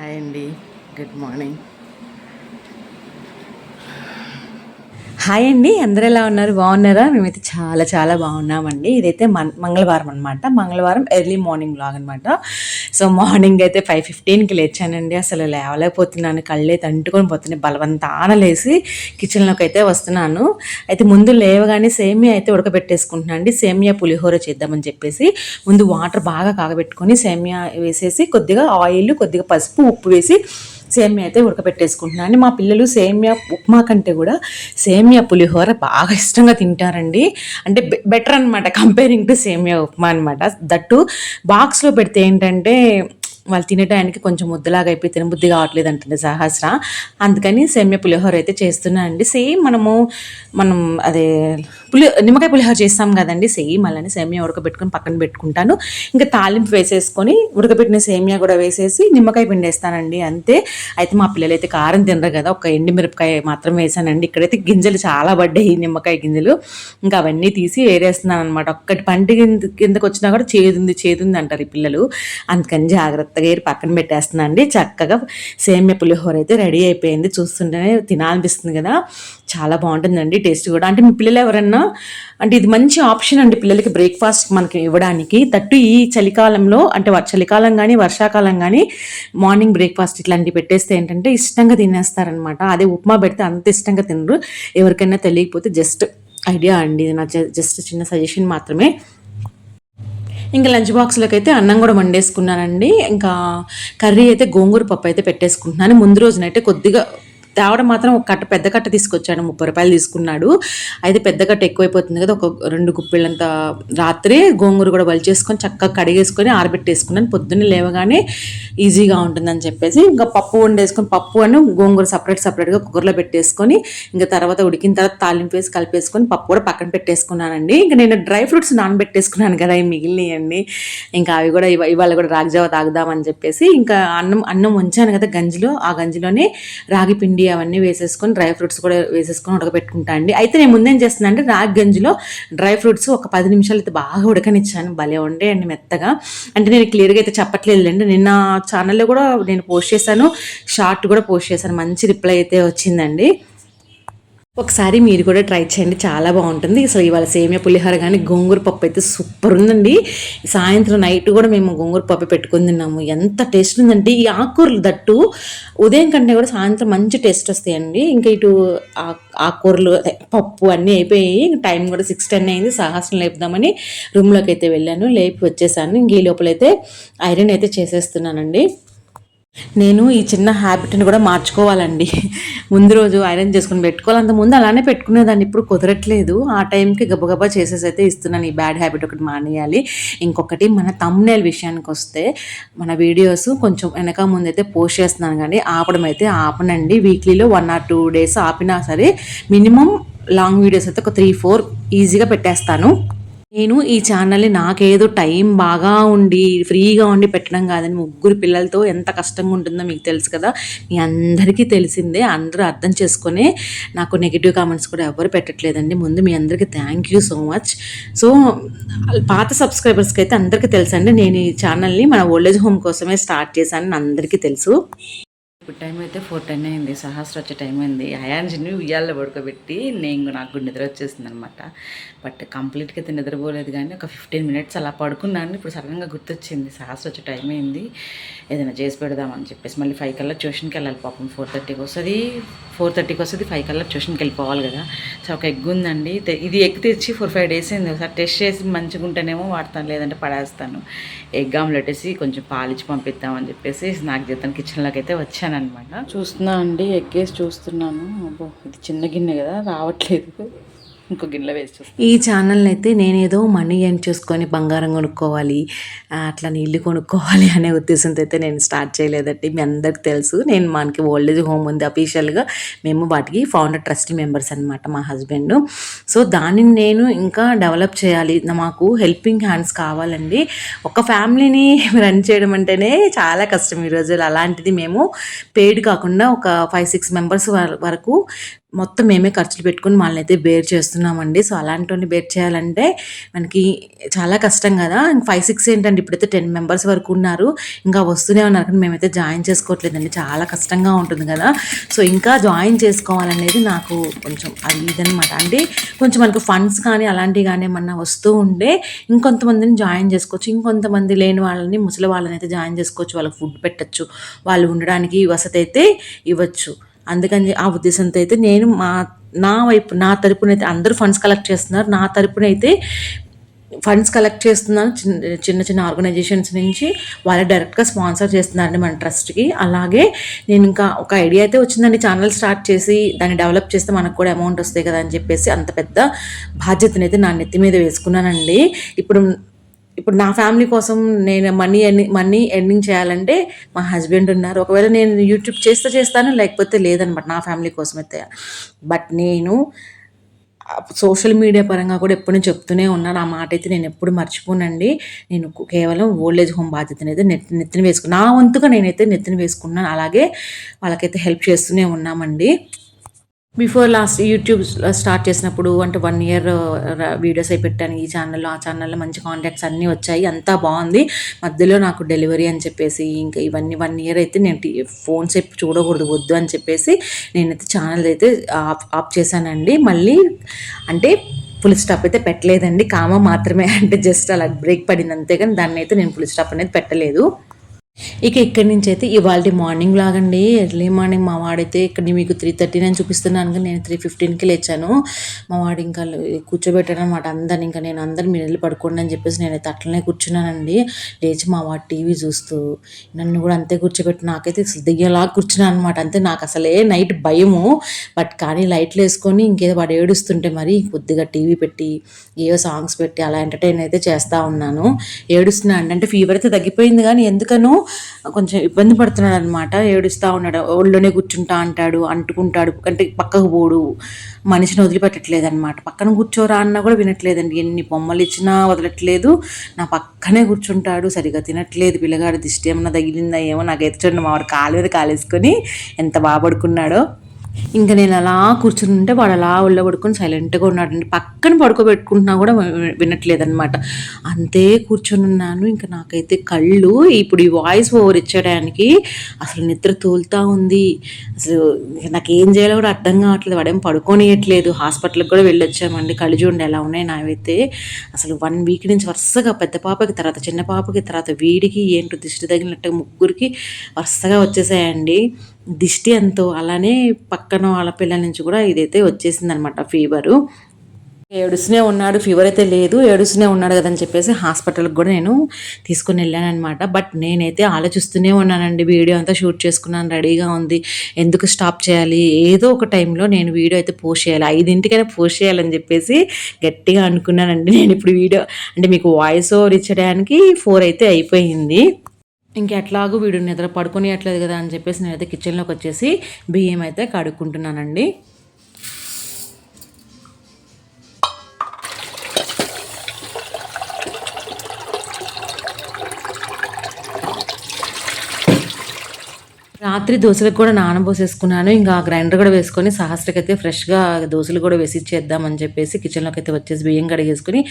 Hi అండి good morning hi అండి అందరు ఎలా ఉన్నారు? బాగున్నారా? మేమైతే చాలా చాలా బాగున్నామండి. ఇదైతే మన్ మంగళవారం అనమాట మంగళవారం ఎర్లీ మార్నింగ్ లాగ్ అనమాట సో మార్నింగ్ అయితే ఫైవ్ ఫిఫ్టీన్కి లేచానండి. అసలు లేవలేకపోతున్నాను. కళ్ళే అంటుకొని పోతున్నాయి. బలవంతాన లేసి కిచెన్లోకి అయితే వస్తున్నాను. అయితే ముందు లేవగానే సేమియా అయితే ఉడకబెట్టేసుకుంటున్నాను అండి. సేమియా పులిహోర చేద్దామని చెప్పేసి ముందు వాటర్ బాగా కాగబెట్టుకొని సేమియా వేసేసి కొద్దిగా ఆయిల్ కొద్దిగా పసుపు ఉప్పు వేసి సేమియా అయితే ఉడకబెట్టేసుకుంటున్నాను మా పిల్లలు సేమియా ఉప్మా కంటే కూడా సేమియా పులిహోర బాగా ఇష్టంగా తింటారండి. అంటే బెటర్ అనమాట కంపేరింగ్ టు సేమియా ఉప్మా అనమాట దట్టు బాక్స్లో పెడితే ఏంటంటే వాళ్ళు తినడానికి కొంచెం ముద్దలాగా అయిపోయి తినబుద్ధి కావట్లేదు అంటుంది సహస్ర. అందుకని సేమ్య పులిహోర అయితే చేస్తున్నా అండి. సేమ్ మనము మనం అదే పులి నిమ్మకాయ పులిహోర చేస్తాం కదండి. సేమ్ అలానే సేమియా ఉడకబెట్టుకుని పక్కన పెట్టుకుంటాను. ఇంకా తాలింపు వేసేసుకొని ఉడకబెట్టిన సేమియా కూడా వేసేసి నిమ్మకాయ పిండేస్తానండి. అంతే. అయితే మా పిల్లలు అయితే కారం తినరు కదా. ఒక ఎండి మిరపకాయ మాత్రం వేసానండి. ఇక్కడైతే గింజలు చాలా పడ్డాయి నిమ్మకాయ గింజలు. ఇంకా అవన్నీ తీసి వేరేస్తున్నాను అనమాట ఒక్కటి పంట కింద కిందకు వచ్చినా కూడా చేదుంది చేదుంది అంటారు ఈ పిల్లలు. అందుకని జాగ్రత్త జాగ్రత్తగా ఏరి పక్కన పెట్టేస్తున్నా అండి. చక్కగా సేమ్య పులిహోర అయితే రెడీ అయిపోయింది. చూస్తుంటేనే తినాలనిపిస్తుంది కదా. చాలా బాగుంటుందండి టేస్ట్ కూడా. అంటే మీ పిల్లలు ఎవరన్నా అంటే ఇది మంచి ఆప్షన్ అండి పిల్లలకి బ్రేక్ఫాస్ట్ మనకి ఇవ్వడానికి. తట్టు ఈ చలికాలంలో అంటే చలికాలం కానీ వర్షాకాలం కానీ మార్నింగ్ బ్రేక్ఫాస్ట్ ఇట్లాంటివి పెట్టేస్తే ఏంటంటే ఇష్టంగా తినేస్తారనమాట. అదే ఉప్మా పెడితే అంత ఇష్టంగా తినరు. ఎవరికైనా తెలియకపోతే జస్ట్ ఐడియా అండి. ఇది నా జస్ట్ చిన్న సజెషన్ మాత్రమే. ఇంకా లంచ్ బాక్స్లోకి అయితే అన్నం కూడా వండేసుకున్నానండి. ఇంకా కర్రీ అయితే గోంగూర పప్పు అయితే పెట్టేసుకుంటున్నాను. ముందు రోజునైతే కొద్దిగా తేవడం మాత్రం ఒక కట్ట పెద్ద కట్ట తీసుకొచ్చాడు ముప్పై రూపాయలు తీసుకున్నాడు. అయితే పెద్ద కట్ట ఎక్కువైపోతుంది కదా ఒక రెండు గుప్పిళ్ళంత రాత్రి గోంగూర కూడా వలిచేసుకొని చక్కగా కడిగేసుకొని ఆరబెట్టేసుకున్నాను. పొద్దున్నే లేవగానే ఈజీగా ఉంటుందని చెప్పేసి ఇంకా పప్పు వండేసుకొని పప్పు అని గోంగూర సపరేట్ సపరేట్గా కుక్కర్లో పెట్టేసుకొని ఇంకా తర్వాత ఉడికిన తర్వాత తాలింపు వేసి కలిపేసుకొని పప్పు కూడా పక్కన పెట్టేసుకున్నానండి. ఇంకా నేను డ్రై ఫ్రూట్స్ నానబెట్టేసుకున్నాను కదా ఇవి మిగిలినవి ఇంకా అవి కూడా ఇవాళ కూడా రాగిజావ తాగుదామని చెప్పేసి ఇంకా అన్నం అన్నం ఉంచాను కదా గంజిలో ఆ గంజిలోనే రాగి పిండి అవన్నీ వేసేసుకొని డ్రై ఫ్రూట్స్ కూడా వేసేసుకొని ఉడకబెట్టుకుంటా అండి. అయితే నేను ముందేం చేస్తున్నా అంటే రాగి గంజిలో డ్రై ఫ్రూట్స్ ఒక పది నిమిషాలు అయితే బాగా ఉడకనిచ్చాను. భలే ఉండే అండి మెత్తగా. అంటే నేను క్లియర్గా అయితే చెప్పట్లేదులేండి. నిన్న ఛానల్లో కూడా నేను పోస్ట్ చేశాను. షార్ట్ కూడా పోస్ట్ చేశాను. మంచి రిప్లై అయితే వచ్చిందండి. ఒకసారి మీరు కూడా ట్రై చేయండి చాలా బాగుంటుంది. అసలు ఇవాళ సేమియా పులిహోర కానీ గోంగూర పప్పు అయితే సూపర్ ఉందండి. సాయంత్రం నైట్ కూడా మేము గోంగూర పప్పు పెట్టుకుని తిన్నాము. ఎంత టేస్ట్ ఉందంటే ఈ ఆకుకూరలు దట్టు ఉదయం కంటే కూడా సాయంత్రం మంచి టేస్ట్ వస్తాయండి. ఇంకా ఇటు ఆ- ఆకుకూరలు పప్పు అన్నీ అయిపోయి టైం కూడా సిక్స్ టెన్ అయింది. సాహసం లేపుదామని రూమ్లోకి అయితే వెళ్ళాను. లేపి వచ్చేసాను. ఇంక ఈ లోపలైతే ఐరన్ అయితే చేసేస్తున్నానండి. నేను ఈ చిన్న హ్యాబిట్ని కూడా మార్చుకోవాలండి. ముందు రోజు ఐరన్ చేసుకుని పెట్టుకోవాలి. అంత ముందు అలానే పెట్టుకునేదాన్ని. ఇప్పుడు కుదరట్లేదు. ఆ టైంకి గబగబా చేసేసి అయితే ఇస్తున్నాను. ఈ బ్యాడ్ హ్యాబిట్ ఒకటి మానేయాలి. ఇంకొకటి మన తమ్నేల్ విషయానికి వస్తే మన వీడియోస్ కొంచెం వెనక ముందు అయితే పోస్ట్ చేస్తున్నాను కానీ ఆపడం అయితే ఆపనండి. వీక్లీలో వన్ ఆర్ టూ డేస్ ఆపినా సరే మినిమం లాంగ్ వీడియోస్ అయితే ఒక త్రీ ఫోర్ ఈజీగా పెట్టేస్తాను. నేను ఈ ఛానల్ని నాకేదో టైం బాగా ఉండి ఫ్రీగా ఉండి పెట్టడం కాదని ముగ్గురు పిల్లలతో ఎంత కష్టంగా ఉంటుందో మీకు తెలుసు కదా. మీ అందరికీ తెలిసిందే అందరూ అర్థం చేసుకునే నాకు నెగిటివ్ కామెంట్స్ కూడా ఎవరు పెట్టట్లేదండి. ముందు మీ అందరికీ thank you so much so పాత సబ్స్క్రైబర్స్కి అయితే అందరికీ తెలుసండి నేను ఈ ఛానల్ని మన ఓల్డేజ్ హోమ్ కోసమే స్టార్ట్ చేశానని అందరికీ తెలుసు. ఇప్పుడు టైం అయితే ఫోర్ టెన్ అయింది సహస్ర వచ్చే టైం అయింది. అయాన్జిని ఉయ్యాల్లో పడుకోబెట్టి నేను నాకు నిద్ర వచ్చేసింది అనమాట బట్ కంప్లీట్గా అయితే నిద్రపోలేదు కానీ ఒక ఫిఫ్టీన్ మినిట్స్ అలా పడుకున్నాను. ఇప్పుడు సడన్గా గుర్తొచ్చింది సహస్ర వచ్చే టైం అయింది. ఏదైనా చేసి పెడదామని చెప్పేసి మళ్ళీ ఫైవ్ కల్లా ట్యూషన్కి వెళ్ళాలి పాపం. ఫోర్ థర్టీకి వస్తుంది ఫోర్ థర్టీకి వస్తుంది ఫైవ్ కల్లా ట్యూషన్కి వెళ్ళిపోవాలి కదా. సో ఒక ఎగ్ ఉందండి. ఇది ఎగ్ తెచ్చి ఫోర్ ఫైవ్ డేస్ అయింది. ఒకసారి టెస్ట్ చేసి మంచిగా ఉంటేనేమో వాడతాను లేదంటే పడేస్తాను. ఎగ్ ఆమ్లెట్ వేసి కొంచెం పాలిచ్చి పంపిద్దామని చెప్పేసి నాకు జీతం కిచెన్లోకి అయితే వచ్చాను అనమాట చూస్తున్నా అండి ఎక్కేసి చూస్తున్నాను. అబ్బో ఇది చిన్న గిన్నె కదా రావట్లేదు. ఇంకో గిన్నె వేసి చూస్తాను ఈ ఛానల్ అయితే నేనేదో మనీ ఎర్న్ చేసుకొని బంగారం కొనుక్కోవాలి అట్లా నీళ్ళు కొనుక్కోవాలి అనే ఉద్దేశంతో అయితే నేను స్టార్ట్ చేయలేదండి. మీ అందరికి తెలుసు నేను మనకి ఓల్డేజ్ హోమ్ ఉంది అఫీషియల్గా మేము వాటికి ఫౌండర్ ట్రస్టీ మెంబర్స్ అనమాట మా హస్బెండ్ సో దానిని నేను ఇంకా డెవలప్ చేయాలి. మాకు హెల్పింగ్ హ్యాండ్స్ కావాలండి. ఒక ఫ్యామిలీని రన్ చేయడం అంటేనే చాలా కష్టం ఈ రోజుల్లో అలాంటిది మేము పెయిడ్ కాకుండా ఒక ఫైవ్ సిక్స్ మెంబర్స్ వరకు మొత్తం మేమే ఖర్చులు పెట్టుకొని మనల్ని అయితే బేర్ చేస్తున్నామండి. సో అలాంటి బేర్ చేయాలంటే మనకి చాలా కష్టం కదా. ఫైవ్ సిక్స్ ఏంటంటే ఇప్పుడైతే టెన్ మెంబర్స్ వరకు ఉన్నారు. ఇంకా వస్తూనే ఉన్నారు. కానీ మేమైతే జాయిన్ చేసుకోవట్లేదండి. చాలా కష్టంగా ఉంటుంది కదా. సో ఇంకా జాయిన్ చేసుకోవాలనేది నాకు కొంచెం అది ఇదనమాట అంటే కొంచెం మనకు ఫండ్స్ కానీ అలాంటివి కానీ ఏమన్నా వస్తూ ఉంటే ఇంకొంతమందిని జాయిన్ చేసుకోవచ్చు. ఇంకొంతమంది లేని వాళ్ళని ముసలి వాళ్ళని అయితే జాయిన్ చేసుకోవచ్చు. వాళ్ళకి ఫుడ్ పెట్టచ్చు. వాళ్ళు ఉండడానికి వసతి అయితే ఇవ్వచ్చు. అందుకని ఆ ఉద్దేశంతో అయితే నేను మా నా వైపు నా తరపున అయితే అందరూ ఫండ్స్ కలెక్ట్ చేస్తున్నారు. నా తరపున అయితే ఫండ్స్ కలెక్ట్ చేస్తున్నాను. చిన్న చిన్న చిన్న ఆర్గనైజేషన్స్ నుంచి వాళ్ళే డైరెక్ట్గా స్పాన్సర్ చేస్తున్నారండి మన ట్రస్ట్కి అలాగే నేను ఇంకా ఒక ఐడియా అయితే వచ్చిందండి. ఛానల్ స్టార్ట్ చేసి దాన్ని డెవలప్ చేస్తే మనకు కూడా అమౌంట్ వస్తాయి కదా అని చెప్పేసి అంత పెద్ద బాధ్యతనైతే నా నెత్తి మీద వేసుకున్నానండి. ఇప్పుడు ఇప్పుడు నా ఫ్యామిలీ కోసం నేను మనీ ఎర్ని మనీ ఎర్నింగ్ చేయాలంటే మా హస్బెండ్ ఉన్నారు. ఒకవేళ నేను యూట్యూబ్ చేస్తే చేస్తాను లేకపోతే లేదనమాట నా ఫ్యామిలీ కోసం అయితే బట్ నేను సోషల్ మీడియా పరంగా కూడా ఎప్పుడు నేను చెప్తూనే ఉన్నాను ఆ మాట అయితే నేను ఎప్పుడు మర్చిపోనండి. నేను కేవలం ఓల్డ్ ఏజ్ హోమ్ బాధ్యతను అయితే నెట్ నెత్తిన వేసుకున్నాను నా వంతుగా నేనైతే నెత్తిన వేసుకున్నాను. అలాగే వాళ్ళకైతే హెల్ప్ చేస్తూనే ఉన్నామండి. బిఫోర్ లాస్ట్ యూట్యూబ్ స్టార్ట్ చేసినప్పుడు అంటే వన్ ఇయర్ uh, వీడియోస్ అయి పెట్టాను ఈ ఛానల్లో ఆ ఛానల్లో మంచి కాంటాక్ట్స్ అన్నీ వచ్చాయి. అంతా బాగుంది. మధ్యలో నాకు డెలివరీ అని చెప్పేసి ఇంకా ఇవన్నీ వన్ ఇయర్ అయితే నేను ఫోన్స్ ఎప్పుడు చూడకూడదు వద్దు అని చెప్పేసి నేనైతే ఛానల్ అయితే ఆఫ్ ఆఫ్ చేశానండి. మళ్ళీ అంటే ఫుల్ స్టాప్ అయితే పెట్టలేదండి. కామ మాత్రమే. అంటే జస్ట్ అలా బ్రేక్ పడింది. అంతే కానీ దాన్ని అయితే నేను ఫుల్ స్టాప్ అనేది పెట్టలేదు. ఇక ఇక్కడి నుంచి అయితే ఇవాళ మార్నింగ్ లాగండి. ఎర్లీ మార్నింగ్ మా వాడైతే ఇక్కడ మీకు త్రీ థర్టీ నేను చూపిస్తున్నాను కానీ నేను త్రీ ఫిఫ్టీన్కి లేచాను. మా వాడు ఇంకా కూర్చోబెట్టాను అనమాట అందరిని ఇంకా నేను అందరు మీరు వెళ్ళి పడుకోండి అని చెప్పేసి నేనైతే అట్లనే కూర్చున్నానండి. లేచి మా వాడు టీవీ చూస్తూ నన్ను కూడా అంతే కూర్చోబెట్టి నాకైతే దిగేలా కూర్చున్నాను అనమాట అంతే నాకు అసలే నైట్ భయము. బట్ కానీ లైట్లు వేసుకొని ఇంకేదో వాడు ఏడుస్తుంటే మరి కొద్దిగా టీవీ పెట్టి ఏవో సాంగ్స్ పెట్టి అలా ఎంటర్టైన్ అయితే చేస్తూ ఉన్నాను. ఏడుస్తున్నాను. అంటే ఫీవర్ అయితే తగ్గిపోయింది కానీ ఎందుకనో కొంచెం ఇబ్బంది పడుతున్నాడు అనమాట ఏడుస్తూ ఉన్నాడు. ఒళ్ళోనే కూర్చుంటా అంటాడు అంటుకుంటాడు. అంటే పక్కకు పోడు. మనిషిని వదిలిపెట్టట్లేదు అనమాట పక్కన కూర్చోరా అన్నా కూడా వినట్లేదండి. ఎన్ని బొమ్మలు ఇచ్చినా వదలట్లేదు. నా పక్కనే కూర్చుంటాడు. సరిగా తినట్లేదు. పిల్లగాడు దిష్టి ఏమన్నా తగిలిందా ఏమో నాకైతే చూడండి. మా వాడు కాలు మీద కాలేసుకొని ఎంత బాగా పడుకున్నాడో ఇంకా నేను అలా కూర్చుని ఉంటే వాడు అలా ఒళ్ళో పడుకొని సైలెంట్గా ఉన్నాడండి పక్కన పడుకోబెట్టుకుంటున్నా కూడా వినట్లేదనమాట అంతే కూర్చొని ఉన్నాను. ఇంకా నాకైతే కళ్ళు ఇప్పుడు ఈ వాయిస్ ఓవర్ ఇచ్చేయడానికి అసలు నిద్ర తోలుతా ఉంది. అసలు నాకు ఏం చేయాలో కూడా అర్థం కావట్లేదు. వాడేం పడుకోనియట్లేదు. హాస్పిటల్కి కూడా వెళ్ళొచ్చామండి. కళ్ళు చూడండి ఎలా ఉన్నాయి నావైతే. అసలు వన్ వీక్ నుంచి వరుసగా పెద్ద పాపకి తర్వాత చిన్న పాపకి తర్వాత వీడికి ఏంటో దిష్టి తగిలినట్టు ముగ్గురికి వరుసగా వచ్చేసాయండి. దిష్టి ఎంతో అలానే పక్కన వాళ్ళ పిల్లల నుంచి కూడా ఇదైతే వచ్చేసింది అనమాట ఫీవరు. ఏడుస్తూనే ఉన్నాడు ఫీవర్ అయితే లేదు ఏడుస్తూనే ఉన్నాడు కదని చెప్పేసి హాస్పిటల్కి కూడా నేను తీసుకుని వెళ్ళానమాట బట్ నేనైతే ఆలోచిస్తూనే ఉన్నానండి వీడియో అంతా షూట్ చేసుకున్నాను రెడీగా ఉంది ఎందుకు స్టాప్ చేయాలి? ఏదో ఒక టైంలో నేను వీడియో అయితే పోస్ట్ చేయాలి ఐదింటికైనా పోస్ట్ చేయాలని చెప్పేసి గట్టిగా అనుకున్నానండి. నేను ఇప్పుడు వీడియో అంటే మీకు వాయిస్ ఓవర్ ఇచ్చడానికి ఫోర్ అయితే అయిపోయింది. ఇంకెట్లాగూ వీడు నిద్ర పడుకునేయట్లేదు కదా అని చెప్పేసి నేనైతే కిచెన్లోకి వచ్చేసి బియ్యం అయితే కడుక్కుంటున్నానండి. రాత్రి దోశలకు కూడా నానబోసేసుకున్నాను ఇంకా గ్రైండర్ కూడా వేసుకొని సహస్రకైతే ఫ్రెష్గా దోశలు కూడా వేసి ఇచ్చేద్దామని చెప్పేసి కిచెన్లోకి అయితే వచ్చేసి బియ్యం కడిగేసుకుని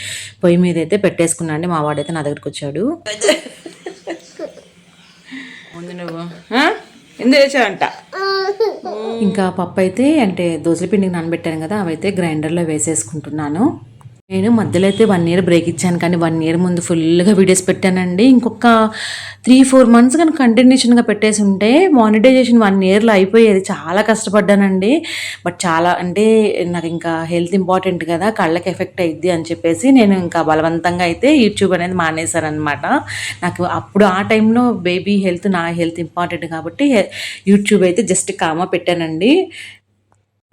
పొయ్యి మీద అయితే పెట్టేసుకున్నాను. మా వాడైతే నా దగ్గరికి వచ్చాడు. ముందు నువ్వు. ఎందుకు వేసావంట ఇంకా పప్పు అయితే అంటే దోశల పిండికి నానబెట్టాను కదా అవైతే గ్రైండర్లో వేసేసుకుంటున్నాను. నేను మధ్యలో అయితే వన్ ఇయర్ బ్రేక్ ఇచ్చాను కానీ వన్ ఇయర్ ముందు ఫుల్గా వీడియోస్ పెట్టానండి. ఇంకొక త్రీ ఫోర్ మంత్స్ కానీ కంటిన్యూషన్గా పెట్టేసి ఉంటే మానిటైజేషన్ వన్ ఇయర్లో అయిపోయేది. చాలా కష్టపడ్డానండి. బట్ చాలా అంటే నాకు ఇంకా హెల్త్ ఇంపార్టెంట్ కదా కళ్ళకి ఎఫెక్ట్ అయ్యిద్ది అని చెప్పేసి నేను ఇంకా బలవంతంగా అయితే యూట్యూబ్ అనేది మానేశాను అనమాట నాకు అప్పుడు ఆ టైంలో బేబీ హెల్త్ నా హెల్త్ ఇంపార్టెంట్ కాబట్టి యూట్యూబ్ అయితే జస్ట్ కామా పెట్టానండి.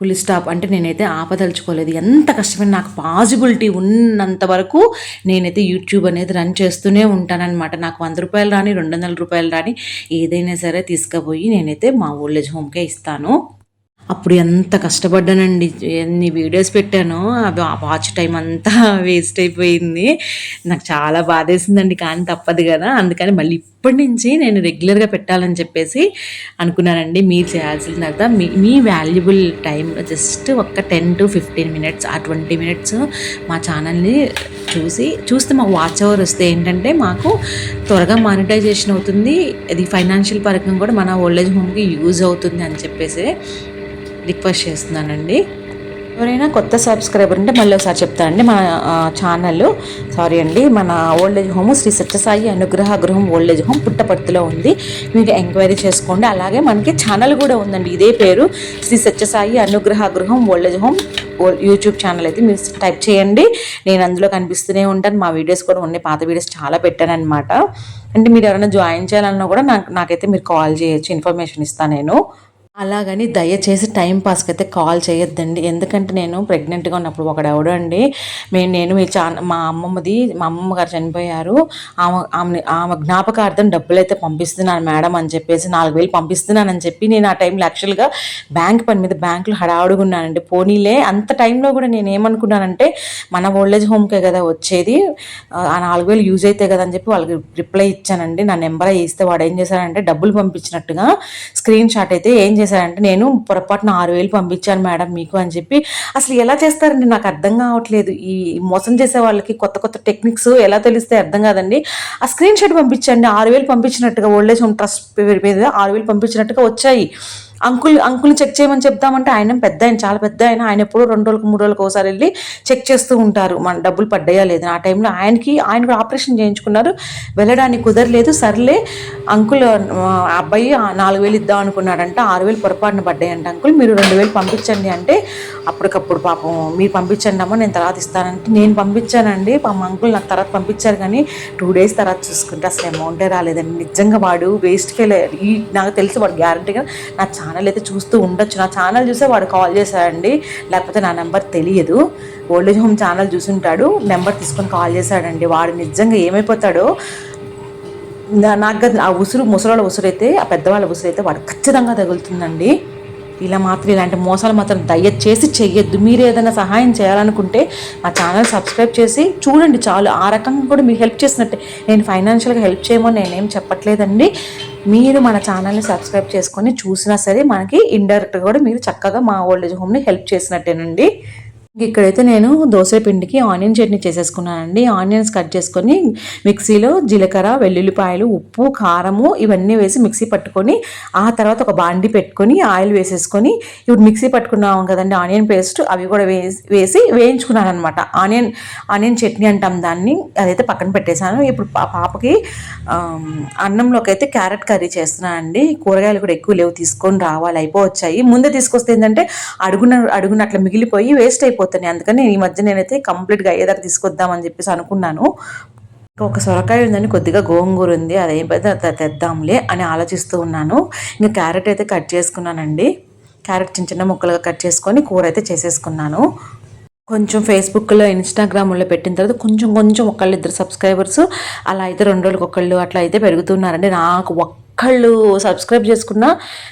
ఫుల్ స్టాప్ అంటే నేనైతే ఆపదలుచుకోలేదు. ఎంత కష్టమైన నాకు పాజిబిలిటీ ఉన్నంత వరకు నేనైతే యూట్యూబ్ అనేది రన్ చేస్తూనే ఉంటానన్నమాట. నాకు వంద రూపాయలు రాని రెండు వందల రూపాయలు రాని ఏదైనా సరే తీసుకుపోయి నేనైతే మా ఓల్డేజ్ హోమ్కే ఇస్తాను. అప్పుడు ఎంత కష్టపడ్డానండి. ఎన్ని వీడియోస్ పెట్టాను అవి వాచ్ టైం అంతా వేస్ట్ అయిపోయింది. నాకు చాలా బాధేసిందండి. కానీ తప్పదు కదా. అందుకని మళ్ళీ అప్పటి నుంచి నేను రెగ్యులర్గా పెట్టాలని చెప్పేసి అనుకున్నానండి. మీరు చేయాల్సిన తర్వాత మీ మీ వాల్యుబుల్ టైం జస్ట్ ఒక టెన్ టు ఫిఫ్టీన్ మినిట్స్ ఆ ట్వంటీ మినిట్స్ మా ఛానల్ని చూసి చూస్తే మాకు వాచ్ అవర్ వస్తే ఏంటంటే మాకు త్వరగా మానిటైజేషన్ అవుతుంది. అది ఫైనాన్షియల్ పరంగా కూడా మన ఓల్డేజ్ హోమ్కి యూజ్ అవుతుంది అని చెప్పేసి రిక్వెస్ట్ చేస్తున్నానండి. ఎవరైనా కొత్త సబ్స్క్రైబర్ ఉంటే మళ్ళీ ఒకసారి చెప్తా అండి. మన ఛానల్ సారీ అండి మన old age home Shri Sathyasai Anugraha Gruham old age home పుట్టపర్తిలో ఉంది. మీరు ఎంక్వైరీ చేసుకోండి. అలాగే మనకి ఛానల్ కూడా ఉందండి. ఇదే పేరు Shri Sathyasai Anugraha Gruham old age home YouTube channel అయితే మీరు టైప్ చేయండి. నేను అందులో కనిపిస్తూనే ఉంటాను. మా వీడియోస్ కూడా ఉన్నాయి. పాత వీడియోస్ చాలా పెట్టాను అనమాట అంటే మీరు ఎవరైనా జాయిన్ చేయాలన్నా కూడా నాకు నాకైతే మీరు కాల్ చేయొచ్చు. ఇన్ఫర్మేషన్ ఇస్తాను నేను. అలాగని దయచేసి టైం పాస్కి అయితే కాల్ చేయొద్దండి. ఎందుకంటే నేను ప్రెగ్నెంట్గా ఉన్నప్పుడు ఒకడు ఎవడో అండి మేము నేను మీ చా మా అమ్మమ్మది మా అమ్మమ్మ గారు చనిపోయారు. ఆమె ఆమె ఆమె జ్ఞాపకార్థం డబ్బులు అయితే పంపిస్తున్నాను మేడం అని చెప్పేసి నాలుగు వేలు పంపిస్తున్నానని చెప్పి నేను ఆ టైంలో యాక్చువల్గా బ్యాంక్ పని మీద బ్యాంకులో హడావుడుగున్నానండి. పోనీలే అంత టైంలో కూడా నేను ఏమనుకున్నానంటే మన ఓల్డేజ్ హోమ్కే కదా వచ్చేది ఆ నాలుగు వేలు యూజ్ అయితే కదా అని చెప్పి వాళ్ళకి రిప్లై ఇచ్చానండి. నా నెంబర్ ఇస్తే వాడు ఏం చేశారంటే డబ్బులు పంపించినట్టుగా స్క్రీన్ షాట్ అయితే ఏం చేశారంటే నేను పొరపాటున ఆరు వేలు పంపించాను మేడం మీకు అని చెప్పి. అసలు ఎలా చేస్తారండి? నాకు అర్థం కావట్లేదు. ఈ మోసం చేసే వాళ్ళకి కొత్త కొత్త టెక్నిక్స్ ఎలా తెలిస్తే అర్థం కాదండి. ఆ స్క్రీన్ షాట్ పంపించండి. ఆరు వేలు పంపించినట్టుగా ఓల్డేజ్ హోమ్ ట్రస్ట్ మీద ఆరు వేలు పంపించినట్టుగా వచ్చాయి. అంకుల్ అంకుల్ చెక్ చేయమని చెప్తామంటే ఆయన పెద్ద ఆయన చాలా పెద్ద ఆయన. ఆయన ఎప్పుడో రెండు రోజులకు మూడు రోజులకు ఒకసారి వెళ్ళి చెక్ చేస్తూ ఉంటారు. మన డబ్బులు పడ్డాయా లేదు? ఆ టైంలో ఆయనకి ఆయన కూడా ఆపరేషన్ చేయించుకున్నారు. వెళ్ళడానికి కుదరలేదు. సర్లే అంకుల్ అబ్బాయి నాలుగు వేలు ఇద్దాం అనుకున్నాడంట. ఆరు వేలు పొరపాటున పడ్డాయంట అంకుల్. మీరు రెండు వేలు పంపించండి అంటే అప్పటికప్పుడు పాపం మీరు పంపించండి అమ్మ నేను తర్వాత ఇస్తానంటే నేను పంపించానండి. మా అంకుల్ నాకు తర్వాత పంపించారు కానీ టూ డేస్ తర్వాత చూసుకుంటే అసలు అమౌంటే రాలేదండి. నిజంగా వాడు వేస్ట్ ఫెయిల్ ఈ నాకు తెలిసి వాడు గ్యారంటీగా నా ఛానల్ అయితే చూస్తూ ఉండొచ్చు. నా ఛానల్ చూసే వాడు కాల్ చేశాడండి. లేకపోతే నా నెంబర్ తెలియదు. ఓల్డేజ్ హోమ్ ఛానల్ చూసుంటాడు. నెంబర్ తీసుకొని కాల్ చేశాడండి. వాడు నిజంగా ఏమైపోతాడో నాకు ఆ ఉసురు ముసలాళ్ళ ఉసురు అయితే ఆ పెద్దవాళ్ళ ఉసురు అయితే వాడు ఖచ్చితంగా తగులుతుందండి. ఇలా మాత్రం ఇలాంటి మోసాలు మాత్రం దయచేసి చెయ్యొద్దు. మీరు ఏదైనా సహాయం చేయాలనుకుంటే మా ఛానల్ సబ్స్క్రైబ్ చేసి చూడండి చాలు. ఆ రకంగా కూడా మీకు హెల్ప్ చేసినట్టే. నేను ఫైనాన్షియల్గా హెల్ప్ చేయమని నేనేం చెప్పట్లేదండి. మీరు మన ఛానల్ని సబ్స్క్రైబ్ చేసుకొని చూసినా సరే మనకి ఇండైరెక్ట్గా కూడా మీరు చక్కగా మా ఓల్డేజ్ హోమ్ని హెల్ప్ చేసినట్టేనండి. ఇక్కడైతే నేను దోశ పిండికి ఆనియన్ చట్నీ చేసేసుకున్నానండి. ఆనియన్స్ కట్ చేసుకొని మిక్సీలో జీలకర్ర వెల్లుల్లిపాయలు ఉప్పు కారము ఇవన్నీ వేసి మిక్సీ పట్టుకొని ఆ తర్వాత ఒక బాండి పెట్టుకొని ఆయిల్ వేసేసుకొని ఇప్పుడు మిక్సీ పట్టుకున్నాం కదండి ఆనియన్ పేస్ట్ అవి కూడా వేసి వేసి వేయించుకున్నాను అనమాట ఆనియన్ ఆనియన్ చట్నీ అంటాం దాన్ని అదైతే పక్కన పెట్టేశాను. ఇప్పుడు పాపకి అన్నంలోకి అయితే క్యారెట్ కర్రీ చేస్తున్నానండి. కూరగాయలు కూడా ఎక్కువ లేవు తీసుకొని రావాలి అయిపోవచ్చాయి. ముందే తీసుకొస్తే ఏంటంటే అడుగున అడుగున అట్లా మిగిలిపోయి వేస్ట్ అయిపోతుంది. అయిపోతున్నాయి అందుకని ఈ మధ్య నేనైతే కంప్లీట్గా అయ్యేదాకా తీసుకొద్దామని చెప్పేసి అనుకున్నాను. ఒక సొరకాయ ఉందని కొద్దిగా గోంగూర ఉంది అదేం పెద్ద తెద్దాంలే అని ఆలోచిస్తూ ఉన్నాను. ఇంకా క్యారెట్ అయితే కట్ చేసుకున్నానండి. క్యారెట్ చిన్న చిన్న ముక్కలుగా కట్ చేసుకొని కూర అయితే చేసేసుకున్నాను. కొంచెం ఫేస్బుక్లో ఇన్స్టాగ్రామ్లో పెట్టిన తర్వాత కొంచెం కొంచెం ఒకళ్ళు ఇద్దరు సబ్స్క్రైబర్స్ అలా అయితే రెండు రోజులకు ఒకళ్ళు అట్లా అయితే పెరుగుతున్నారండి. నాకు ఒక్క ఒక్కళ్ళు సబ్స్క్రైబ్ చేసుకున్నా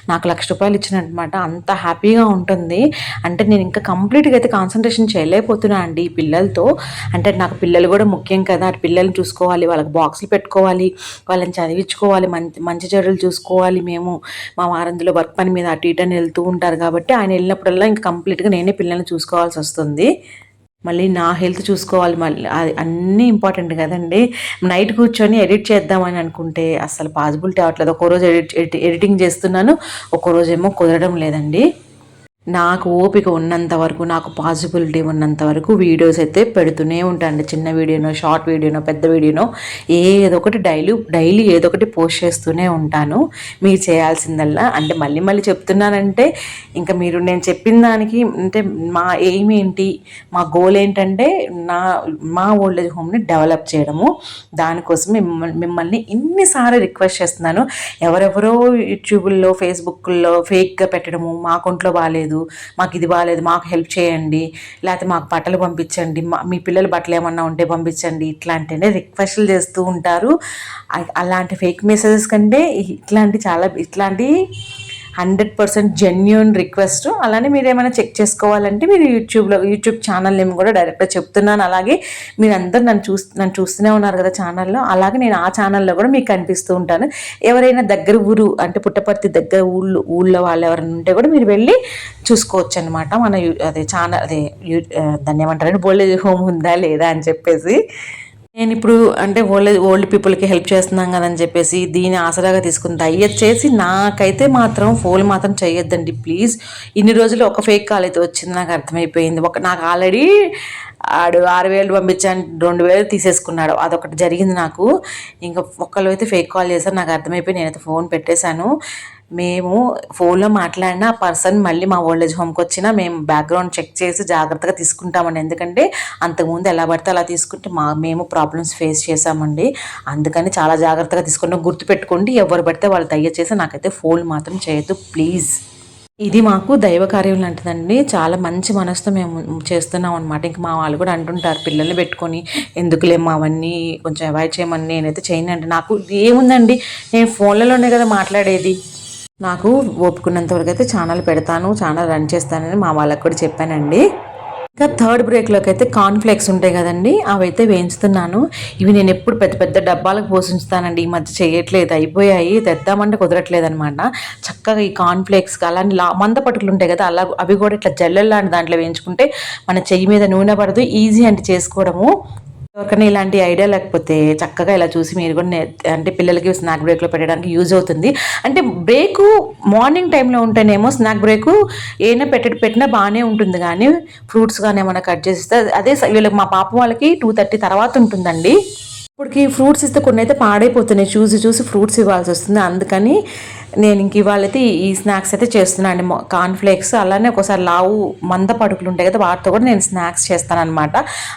నాకు లక్ష రూపాయలు ఇచ్చినమాట అంత హ్యాపీగా ఉంటుంది. అంటే నేను ఇంకా కంప్లీట్గా అయితే కాన్సన్ట్రేషన్ చేయలేకపోతున్నా అండి ఈ పిల్లలతో. అంటే నాకు పిల్లలు కూడా ముఖ్యం కదా. అటు పిల్లల్ని చూసుకోవాలి వాళ్ళకి బాక్సులు పెట్టుకోవాలి వాళ్ళని చదివించుకోవాలి మంచి మంచి చెడులు చూసుకోవాలి మేము. మా వారందులో వర్క్ పని మీద అటు ఇటు అని వెళ్తూ ఉంటారు కాబట్టి ఆయన వెళ్ళినప్పుడల్లా ఇంకా కంప్లీట్గా నేనే పిల్లల్ని చూసుకోవాల్సి వస్తుంది. మళ్ళీ నా హెల్త్ చూసుకోవాలి మళ్ళీ అది అన్నీ ఇంపార్టెంట్ కదండి. నైట్ కూర్చొని ఎడిట్ చేద్దామని అనుకుంటే అసలు పాసిబిలిటీ అవ్వట్లేదు. ఒక్కరోజు ఎడిట్ ఎడిటింగ్ చేస్తున్నాను ఒక్కో ఏమో కుదరడం లేదండి. నాకు ఓపిక ఉన్నంత వరకు నాకు పాసిబిలిటీ ఉన్నంత వరకు వీడియోస్ అయితే పెడుతూనే ఉంటాను చిన్న వీడియోనో షార్ట్ వీడియోనో పెద్ద వీడియోనో ఏదో ఒకటి డైలీ డైలీ ఏదో ఒకటి పోస్ట్ చేస్తూనే ఉంటాను. మీరు చేయాల్సిందల్లా. అంటే మళ్ళీ మళ్ళీ చెప్తున్నానంటే ఇంకా మీరు నేను చెప్పిన దానికి అంటే మా ఎయిమ్ ఏంటి? మా గోల్ ఏంటంటే నా మా ఓల్డేజ్ హోమ్ని డెవలప్ చేయడము. దానికోసం మిమ్మల్ని మిమ్మల్ని ఇన్నిసార్లు రిక్వెస్ట్ చేస్తున్నాను. ఎవరెవరో యూట్యూబ్లో ఫేస్బుక్లో ఫేక్గా పెట్టడము మా అకౌంట్లో బాగాలేదు బాగాలేదు మాకు ఇది బాగాలేదు మాకు హెల్ప్ చేయండి లేకపోతే మాకు బట్టలు పంపించండి మీ పిల్లల బట్టలు ఏమన్నా ఉంటే పంపించండి ఇట్లాంటినే రిక్వెస్ట్లు చేస్తూ ఉంటారు. అలాంటి ఫేక్ మెసేజెస్ కంటే ఇట్లాంటి చాలా ఇట్లాంటి హండ్రెడ్ పర్సెంట్ జెన్యున్ రిక్వెస్ట్ అలానే మీరు ఏమైనా చెక్ చేసుకోవాలంటే మీరు యూట్యూబ్లో యూట్యూబ్ ఛానల్ నేమ్ కూడా డైరెక్ట్గా చెప్తున్నాను. అలాగే మీరందరూ నన్ను చూస్ నన్ను చూస్తూనే ఉన్నారు కదా ఛానల్లో అలాగే నేను ఆ ఛానల్లో కూడా మీకు కనిపిస్తూ ఉంటాను. ఎవరైనా దగ్గర ఊరు అంటే పుట్టపర్తి దగ్గర ఊళ్ళు ఊళ్ళో వాళ్ళు ఎవరైనా ఉంటే కూడా మీరు వెళ్ళి చూసుకోవచ్చు అనమాట మన యూ- అదే ఛానల్ అదే యూ- దాన్ని ఏమంటారంటే బోల్డేజ్ హోమ్ ఉందా లేదా అని చెప్పేసి. నేను ఇప్పుడు అంటే ఓల్డ్ ఓల్డ్ పీపుల్కి హెల్ప్ చేస్తున్నాం కదని చెప్పేసి దీని ఆసరాగా తీసుకుని దయచేసి నాకైతే మాత్రం ఫోన్ మాత్రం చేయొద్దండి ప్లీజ్. ఇన్ని రోజులు ఒక ఫేక్ కాల్ అయితే వచ్చింది నాకు అర్థమైపోయింది. ఒక నాకు ఆల్రెడీ ఆడు ఆరు వేలు పంపించాను రెండు వేలు తీసేసుకున్నాడు. అదొకటి జరిగింది నాకు. ఇంకా ఒక్కళ్ళు అయితే ఫేక్ కాల్ చేశారు నాకు అర్థమైపోయి నేనైతే ఫోన్ పెట్టేశాను. మేము ఫోన్లో మాట్లాడిన ఆ పర్సన్ మళ్ళీ మా ఓల్డ్ ఏజ్ హోమ్కి వచ్చినా మేము బ్యాక్గ్రౌండ్ చెక్ చేసి జాగ్రత్తగా తీసుకుంటామండి. ఎందుకంటే అంతకుముందు ఎలా పడితే అలా తీసుకుంటే మా మేము ప్రాబ్లమ్స్ ఫేస్ చేసామండి అందుకని చాలా జాగ్రత్తగా తీసుకుంటాం. గుర్తుపెట్టుకోండి ఎవరు పడితే వాళ్ళు దయచేసి నాకైతే ఫోన్ మాత్రం చేయొద్దు ప్లీజ్ ఇది మాకు దైవ కార్యం లాంటిదండి. చాలా మంచి మనసుతో మేము చేస్తున్నాం అనమాట ఇంక మా వాళ్ళు కూడా అంటుంటారు పిల్లల్ని పెట్టుకొని ఎందుకులేమ్మా అవన్నీ కొంచెం అవాయిడ్ చేయమని. నేనైతే చేయనండి. నాకు ఏముందండి? నేను ఫోన్లలోనే కదా మాట్లాడేది. నాకు ఓపుకున్నంత వరకు అయితే ఛానల్ పెడతాను ఛానల్ రన్ చేస్తానని మా వాళ్ళకి కూడా చెప్పానండి. ఇంకా థర్డ్ బ్రేక్లోకి అయితే కార్న్ఫ్లేక్స్ ఉంటాయి కదండి అవి అయితే వేయించుతున్నాను. ఇవి నేను ఎప్పుడు పెద్ద పెద్ద డబ్బాలకు పోషించుతానండి. ఈ మధ్య చేయట్లేదు అయిపోయాయి తెద్దామంటే కుదరట్లేదు అనమాట చక్కగా ఈ కార్న్ఫ్లేక్స్ అలాంటి లా మంద పట్టుకులు ఉంటాయి కదా అలా అవి కూడా ఇట్లా జల్లెల్ లాంటి దాంట్లో వేయించుకుంటే మన చెయ్యి మీద నూనె పడదు ఈజీ అంటే చేసుకోవడము. ఎవరికైనా ఇలాంటి ఐడియా లేకపోతే చక్కగా ఇలా చూసి మీరు కూడా అంటే పిల్లలకి స్నాక్ బ్రేక్లో పెట్టడానికి యూజ్ అవుతుంది. అంటే బ్రేక్ మార్నింగ్ టైంలో ఉంటేనేమో స్నాక్ బ్రేక్ ఏమైనా పెట్ట పెట్టినా బాగానే ఉంటుంది. కానీ ఫ్రూట్స్ కానీ ఏమైనా కట్ చేస్తే అదే వీళ్ళకి మా పాప వాళ్ళకి టూ థర్టీ తర్వాత ఉంటుందండి. ఇప్పటికి ఫ్రూట్స్ ఇస్తే కొన్ని అయితే పాడైపోతున్నాయి. చూసి చూసి ఫ్రూట్స్ ఇవ్వాల్సి వస్తుంది. అందుకని నేను ఇంక ఇవాళైతే ఈ- ఈ స్నాక్స్ అయితే చేస్తున్నాను కార్న్ఫ్లేక్స్ అలానే ఒకసారి లావు మంద పడుకులు ఉంటాయి కదా వాటితో కూడా నేను స్నాక్స్ చేస్తానమాట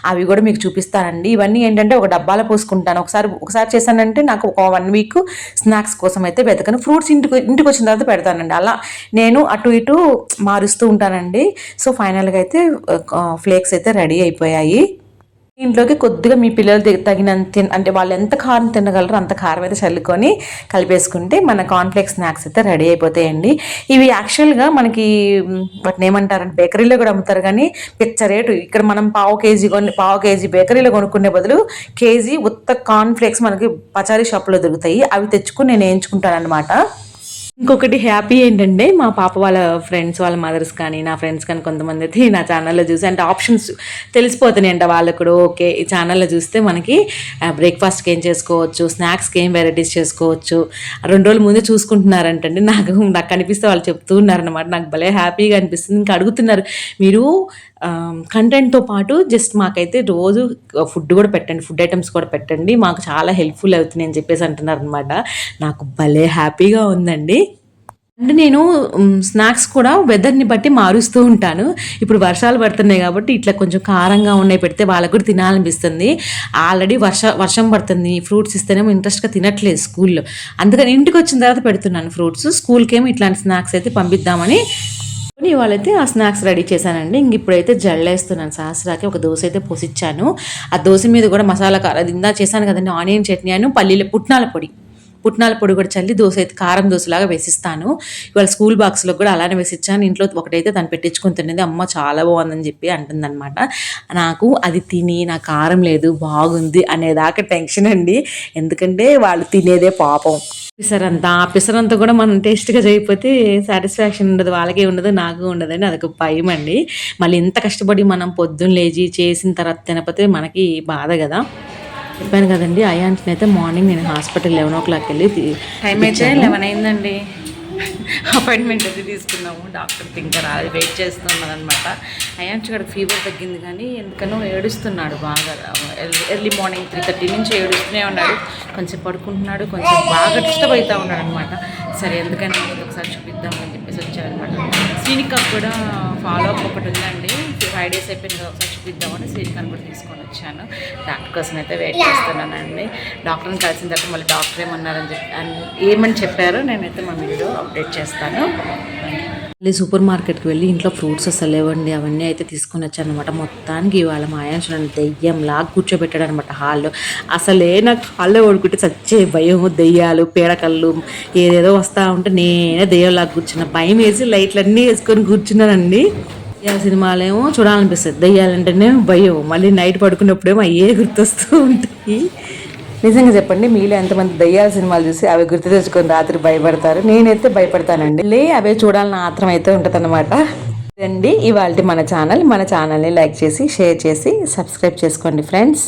అవి కూడా మీకు చూపిస్తానండి. ఇవన్నీ ఏంటంటే ఒక డబ్బాలో పోసుకుంటాను. ఒకసారి ఒకసారి చేశానంటే నాకు ఒక వన్ వీక్ స్నాక్స్ కోసం అయితే వెతకను. ఫ్రూట్స్ ఇంటికి ఇంటికి వచ్చిన తర్వాత పెడతానండి. అలా నేను అటు ఇటు మారుస్తూ ఉంటానండి. సో ఫైనల్గా అయితే ఫ్లేక్స్ అయితే రెడీ అయిపోయాయి. ఇంట్లోకి కొద్దిగా మీ పిల్లలు తగినంత అంటే వాళ్ళు ఎంత కారం తినగలరో అంత కారం అయితే చల్లుకొని కలిపేసుకుంటే మన కాన్ఫ్లెక్స్ స్నాక్స్ అయితే రెడీ అయిపోతాయండి. ఇవి యాక్చువల్గా మనకి వాటిని ఏమంటారంటే బేకరీలో కూడా అమ్ముతారు కానీ పిచ్చ రేటు. ఇక్కడ మనం పావు కేజీ కొన్ని పావు కేజీ బేకరీలో కొనుక్కునే బదులు కేజీ ఉత్త కాన్ఫ్లెక్స్ మనకి పచారీ షాప్లో దొరుకుతాయి. అవి తెచ్చుకుని నేను వేయించుకుంటాను అనమాట ఇంకొకటి హ్యాపీ ఏంటంటే మా పాప వాళ్ళ ఫ్రెండ్స్ వాళ్ళ మదర్స్ కానీ నా ఫ్రెండ్స్ కానీ కొంతమంది అయితే నా ఛానల్లో చూసి అంటే ఆప్షన్స్ తెలిసిపోతున్నాయి అంట. వాళ్ళకు కూడా ఓకే ఈ ఛానల్లో చూస్తే మనకి బ్రేక్ఫాస్ట్కి ఏం చేసుకోవచ్చు స్నాక్స్కి ఏం వెరైటీస్ చేసుకోవచ్చు. రెండు రోజుల ముందే చూసుకుంటున్నారంటండి. నాకు నాకు కనిపిస్తే వాళ్ళు చెప్తూ ఉన్నారనమాట నాకు భలే హ్యాపీగా అనిపిస్తుంది. ఇంకా అడుగుతున్నారు మీరు Um, కంటెంట్తో పాటు జస్ట్ మాకైతే రోజు ఫుడ్ కూడా పెట్టండి ఫుడ్ ఐటమ్స్ కూడా పెట్టండి. మాకు చాలా హెల్ప్ఫుల్ అవుతుంది అని చెప్పేసి అంటున్నారు అనమాట నాకు భలే హ్యాపీగా ఉందండి. అంటే నేను స్నాక్స్ కూడా వెదర్ని బట్టి మారుస్తూ ఉంటాను. ఇప్పుడు వర్షాలు పడుతున్నాయి కాబట్టి ఇట్లా కొంచెం కారంగా ఉన్నాయి పెడితే వాళ్ళకు కూడా తినాలనిపిస్తుంది. ఆల్రెడీ వర్ష వర్షం పడుతుంది. ఫ్రూట్స్ ఇస్తేనేమో ఇంట్రెస్ట్గా తినట్లేదు స్కూల్లో అందుకని ఇంటికి వచ్చిన తర్వాత పెడుతున్నాను ఫ్రూట్స్ స్కూల్కి ఏమో ఇట్లాంటి స్నాక్స్ అయితే పంపిద్దామని కొని ఇవాళైతే ఆ స్నాక్స్ రెడీ చేశానండి. ఇంక ఇప్పుడైతే జల్లేస్తున్నాను సహస్రాకి ఒక దోశ అయితే పోసిచ్చాను. ఆ దోశ మీద కూడా మసాలా కారం. అది ఇందా చేశాను కదండి. ఆనియన్ చట్నీ అను పల్లీల పుట్నాల పొడి. పుట్నాల పొడి కూడా చల్లి దోశ అయితే కారం దోశలాగా వేసిస్తాను. ఇవాళ స్కూల్ బాక్స్లో కూడా అలానే వేసిచ్చాను. ఇంట్లో ఒకటైతే తను పెట్టించుకుని తినేది. అమ్మ చాలా బాగుందని చెప్పి అంటుందన్నమాట. నాకు అది తిని నా కారం లేదు బాగుంది అనేదాకా టెన్షన్ అండి. ఎందుకంటే వాళ్ళు తినేదే పాపం. పిసరంతా ఆ పిసరంతా కూడా మనం టేస్ట్గా చేయకపోతే సాటిస్ఫాక్షన్ ఉండదు. వాళ్ళకే ఉండదు నాకు ఉండదండి అదొక భయం అండి. మళ్ళీ ఇంత కష్టపడి మనం పొద్దున్న లేచి చేసిన తర్వాత తినకపోతే మనకి బాధ కదా. చెప్పాను కదండి అయాన్స్ని అయితే మార్నింగ్ నేను హాస్పిటల్ లెవెన్ ఓ క్లాక్ వెళ్ళి టైం అయితే లెవెన్ అయిందండి. అపాయింట్మెంట్ అయితే తీసుకున్నాము. డాక్టర్ ఇంకా రాలేదు వెయిట్ చేస్తున్నాను అనమాట అయాన్స్ గడికి ఫీవర్ తగ్గింది కానీ ఎందుకనో ఏడుస్తున్నాడు బాగా. ఎర్లీ మార్నింగ్ త్రీ థర్టీ నుంచి ఏడుస్తూనే ఉన్నాడు. కొంచెం పడుకుంటున్నాడు కొంచెం బాగా డిస్టర్బ్ అవుతూ ఉన్నాడు అనమాట సరే ఎందుకని ఒకసారి చూపిద్దామని చెప్పేసి వచ్చారనమాట శ్రీనికా కూడా ఫాలో అప్ ఒకటి ఉందండి. ఫైవ్ డేస్ అయిపోయింది ఒకసారి చూపిద్దామని శ్రీనికాని కూడా తీసుకొని వచ్చాను. డాక్టర్ కోసం అయితే వెయిట్ చేస్తున్నానండి. డాక్టర్ని కలిసిన తర్వాత మళ్ళీ డాక్టర్ ఏమన్నారని చెప్పి ఏమని చెప్పారో నేనైతే మా వీడియో అప్డేట్ చేస్తాను. మళ్ళీ సూపర్ మార్కెట్కి వెళ్ళి ఇంట్లో ఫ్రూట్స్ అసలు లేవండి అవన్నీ అయితే తీసుకొని వచ్చాను అనమాట మొత్తానికి ఇవాళ మా ఆయన చూడండి దెయ్యం లాగా కూర్చోబెట్టాడు అనమాట హాల్లో. అసలే నాకు హాల్లో ఓడుకుంటే చచ్చే భయం దెయ్యాలు పేడకళ్ళు ఏదేదో వస్తూ ఉంటే నేనే దెయ్యంలాగా కూర్చున్నా. భయం వేసి లైట్లన్నీ వేసుకొని కూర్చున్నానండి. సినిమాలేమో చూడాలనిపిస్తుంది. దెయ్యాలంటేనే భయం. మళ్ళీ నైట్ పడుకున్నప్పుడేమో అయ్యే గుర్తొస్తూ ఉంటాయి. నిజంగా చెప్పండి మీలో ఎంతమంది దయ్యాల సినిమాలు చూసి అవి గుర్తు తెచ్చుకొని రాత్రి భయపడతారు? నేనైతే భయపడతానండి. లే అవే చూడాలని ఆత్రం అయితే ఉంటుంది అనమాట ఇదండి ఇవాళ మన ఛానల్. మన ఛానల్ని లైక్ చేసి షేర్ చేసి సబ్స్క్రైబ్ చేసుకోండి ఫ్రెండ్స్.